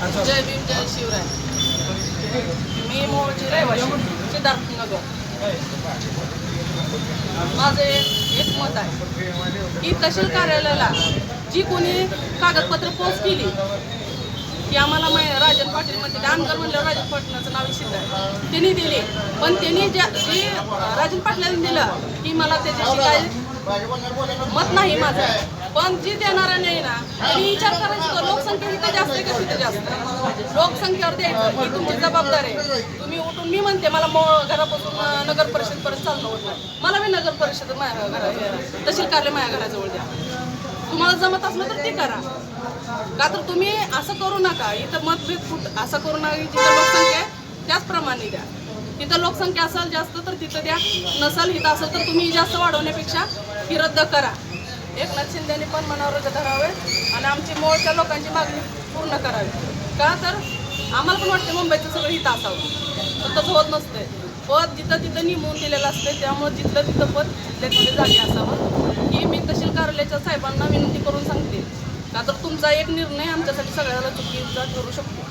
जय भीम जय शिवराय. मी मूळची रहिवाशी सिद्धार्थ नगर. एक एक मत आहे की तहसील कार्यालयाला जी कोणी कागदपत्र पोस्ट केली की आम्हाला मा- राजन पाटील म्हणते दानगर म्हणलं राजन पाटलाचं नाव सिद्ध आहे. त्यांनी दिले. पण त्यांनी ज्या जी राजन पाटलांनी दिलं की मला त्याच्याशी काय मत नाही माझं. पण जी देणारा नाही ना त्यांनी विचार करायचा लोकसंख्या इथं जास्त. आहे आहे? ही तुमची जबाबदारी आहे. तुम्ही उठून मी म्हणते मला मो- घरापासून नगर परिषद पर्यंत चालणं होत नाही. मला बी नगर परिषद माझ्या घरा तहसील कार्यालय माझ्या घराजवळ द्या. तुम्हाला जमत असलं तर ते करा. का तर तुम्ही असं करू नका. इथं मतभेद फुट असं करू नका जिथं लोकसंख्या आहे त्याचप्रमाणे द्या. तिथं लोकसंख्या असेल जास्त तर तिथं द्या. नसेल इथं असेल तर तुम्ही जास्त वाढवण्यापेक्षा ही रद्द करा. एकनाथ शिंदेनी पण मनावर धरावे आणि आमची मोळच्या लोकांची मागणी पूर्ण करावी. का तर आम्हाला पण वाटते मुंबईचं सगळं इथं असावं. पण तसं होत नसतंय. पद जिथं तिथं निमवून दिलेलं असतं त्यामुळे जिथलं तिथं पद तिथल्या तिथे जागी असावं. ही मी तहसील कार्यालयाच्या साहेबांना विनंती करून सांगते. का तर तुमचा एक निर्णय आमच्यासाठी सगळ्याला चुकीचा ठरू शकतो.